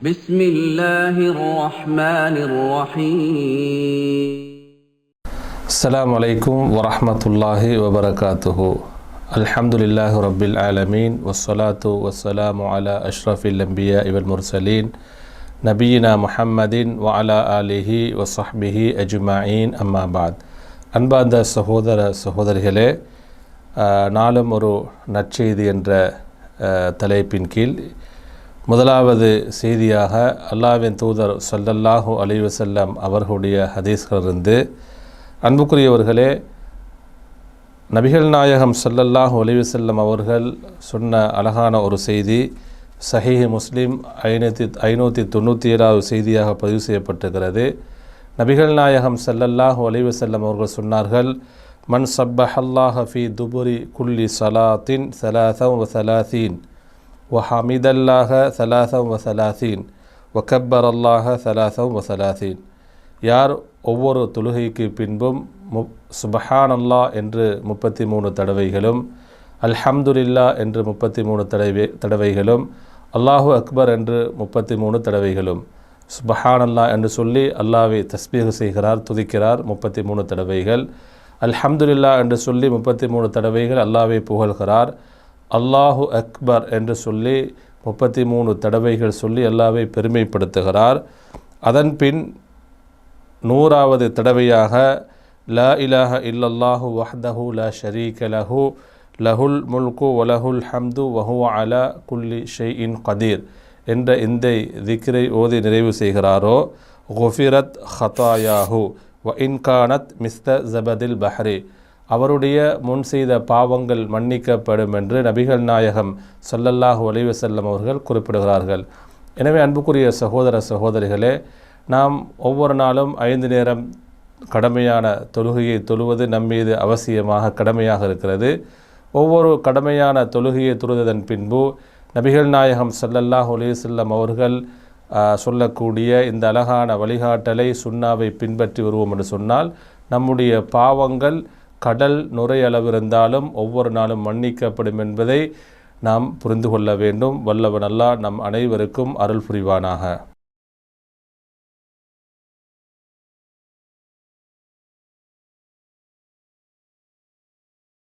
بسم الله الرحمن الرحيم السلام عليكم ورحمة الله وبركاته الحمد لله رب العالمين والصلاة والسلام على أشرف الأنبياء والمرسلين نبينا محمد وعلى آله وصحبه أجمعين أما بعد அன்பார்ந்த சகோதர சகோதரிகளே அஹ், நாளும் ஒரு நற்செய்தி என்ற அஹ், தலைப்பின் கீழ் முதலாவது செய்தியாக அல்லாஹ்வின் தூதர் ஸல்லல்லாஹு அலிவசல்லம் அவர்களுடைய ஹதீஸ்களிலிருந்து அன்புக்குரியவர்களே நபிகள் நாயகம் ஸல்லல்லாஹு அலிவசல்லம் அவர்கள் சொன்ன அழகான ஒரு செய்தி சஹீஹ் முஸ்லீம் ஐநூற்றி ஐநூற்றி தொண்ணூற்றி ஏழாவது செய்தியாக பதிவு செய்யப்பட்டிருக்கிறது. நபிகள் நாயகம் சல்லல்லாஹு அலிவசல்லம் அவர்கள் சொன்னார்கள் மன் சப்பஹல்லாஹ ஃபி துபுரி குல்லி சலாத்தின் சலாசம் வ சலாசீன் وحمد الله ثلاثا وثلاثين وكبر الله ثلاثا وثلاثين யார் ஒவ்வொரு தொழுகைக்கு பின்பும் மு சுபஹான் அல்லாஹ் என்று முப்பத்தி மூணு தடவைகளும் அல்ஹம்துலில்லா என்று முப்பத்தி மூணு தடவை தடவைகளும் அல்லாஹு அக்பர் என்று முப்பத்தி மூணு தடவைகளும் சுபஹான் அல்லாஹ் என்று சொல்லி அல்லாவை தஸ்பீக செய்கிறார் துதிக்கிறார் முப்பத்தி மூணு தடவைகள் அல்ஹம்துலில்லா என்று சொல்லி முப்பத்தி மூணு தடவைகள் அல்லாவை புகழ்கிறார் அல்லாஹு அக்பர் என்று சொல்லி முப்பத்தி மூணு தடவைகள் சொல்லி அல்லாவை பெருமைப்படுத்துகிறார். அதன் பின் நூறாவது தடவையாக லா இலாஹ இல்லல்லாஹு வஹ்தஹு லா ஷரீக லஹு லஹுல் முல்கு வலஹுல் ஹம்து வஹு அலா குல்லி ஷெய்இன் கதீர் என்ற இந்த திக்ரை ஓதி நிறைவு செய்கிறாரோ? குஃபிரத் ஹதாயாஹு வ இன்கானத் மிஸ்த ஜபதில் பஹ்ரி அவருடைய முன் செய்த பாவங்கள் மன்னிக்கப்படும் என்று நபிகள் நாயகம் ஸல்லல்லாஹு ஒலிவசல்லம் அவர்கள் குறிப்பிடுகிறார்கள். எனவே அன்புக்குரிய சகோதர சகோதரிகளே நாம் ஒவ்வொரு நாளும் ஐந்து நேரம் கடமையான தொழுகையை தொழுவது நம் மீது அவசியமாக கடமையாக இருக்கிறது. ஒவ்வொரு கடமையான தொழுகையை தொழுததன் பின்பு நபிகள் நாயகம் சல்லல்லாஹ் அலைஹி அவர்கள் சொல்லக்கூடிய இந்த அழகான வழிகாட்டலை சுண்ணாவை பின்பற்றி வருவோம் என்று சொன்னால் நம்முடைய பாவங்கள் கடல் நுரையளவு இருந்தாலும் ஒவ்வொரு நாளும் மன்னிக்கப்படும் என்பதை நாம் புரிந்து கொள்ள வேண்டும். வல்லவன் அல்லா நம் அனைவருக்கும் அருள் புரிவானாக.